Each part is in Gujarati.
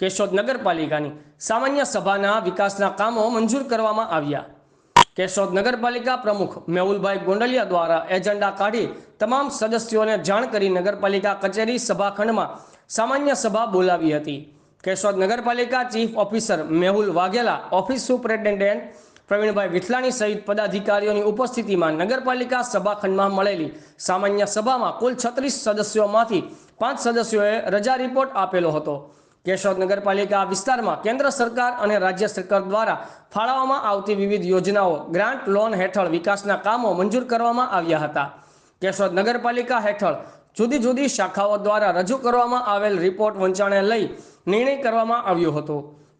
કેશોદ નગરપાલિકાની સામાન્ય સભાના વિકાસના કામો મંજૂર કરવામાં આવ્યા. કેશોદ નગરપાલિકા પ્રમુખ મેહુલભાઈ ગોંડલિયા દ્વારા એજન્ડા કાઢી તમામ સદસ્યોને જાણ કરી નગરપાલિકા કચેરી સભાખંડમાં સામાન્ય સભા બોલાવી હતી. કેશોદ નગરપાલિકા chief officer Mehul Vaghela, office superintendent Pravinbhai Vithalani સહિત પદાધિકારીઓની ઉપસ્થિતિમાં નગરપાલિકા સભાખંડમાં મળેલી સામાન્ય સભામાં કુલ છત્રીસ સદસ્યોમાંથી પાંચ સદસ્યોએ રજા રિપોર્ટ આપેલો હતો. કેશોદ નગરપાલિકા વિસ્તારમાં કેન્દ્ર સરકાર અને રાજ્ય સરકાર દ્વારા ફાળવવામાં આવતી વિવિધ યોજનાઓ ગ્રાન્ટ લોન હેઠળ વિકાસના કામો મંજૂર કરવામાં આવ્યા હતા. કેશોદ નગરપાલિકા હેઠળ જુદી જુદી શાખાઓ દ્વારા રજૂ કરવામાં આવેલ રિપોર્ટ વંચાણે લઈ નિર્ણય કરવામાં આવ્યો હતો.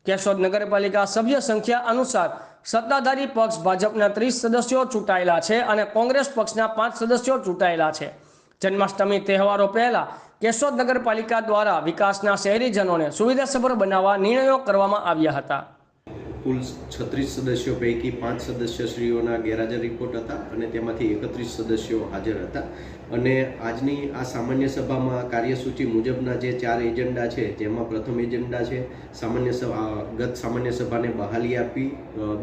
કેશોદ નગરપાલિકા સભ્ય સંખ્યા અનુસાર સત્તાધારી પક્ષ ભાજપના ત્રીસ સદસ્યો ચૂંટાયેલા છે અને કોંગ્રેસ પક્ષના પાંચ સદસ્યો ચૂંટાયેલા છે. જન્માષ્ટમી તહેવારો પહેલા કેશોદ નગરપાલિકા દ્વારા વિકાસના શહેરીજનોને સુવિધાસભર બનાવવા નિર્ણયો કરવામાં આવ્યા હતા. કુલ છત્રીસ સદસ્યો પૈકી પાંચ સદસ્યશ્રીઓના ગેરહાજર રિપોર્ટ હતા અને તેમાંથી એકત્રીસ સદસ્યો હાજર હતા. અને આજની આ સામાન્ય સભામાં કાર્યસૂચિ મુજબના જે ચાર એજન્ડા છે, જેમાં પ્રથમ એજન્ડા છે, સામાન્ય સભા ગત સામાન્ય સભાને બહાલી આપી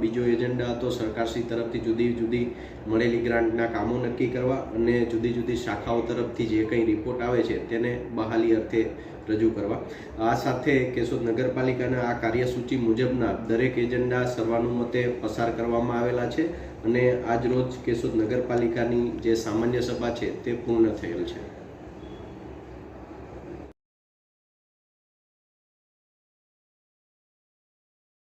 બીજો એજન્ડા હતો સરકારશ્રી તરફથી જુદી જુદી મળેલી ગ્રાન્ટના કામો નક્કી કરવા અને જુદી જુદી શાખાઓ તરફથી જે કંઈ રિપોર્ટ આવે છે તેને બહાલી અર્થે રજૂ કરવા. આ સાથે કેશોદ નગરપાલિકાના આ કાર્યસૂચિ મુજબના દરેક એજન્ડા સર્વાનુમતે પસાર કરવામાં આવેલા છે અને આજ રોજ કેશોદ નગરપાલિકાની જે સામાન્ય સભા છે તે પૂર્ણ થયેલ છે.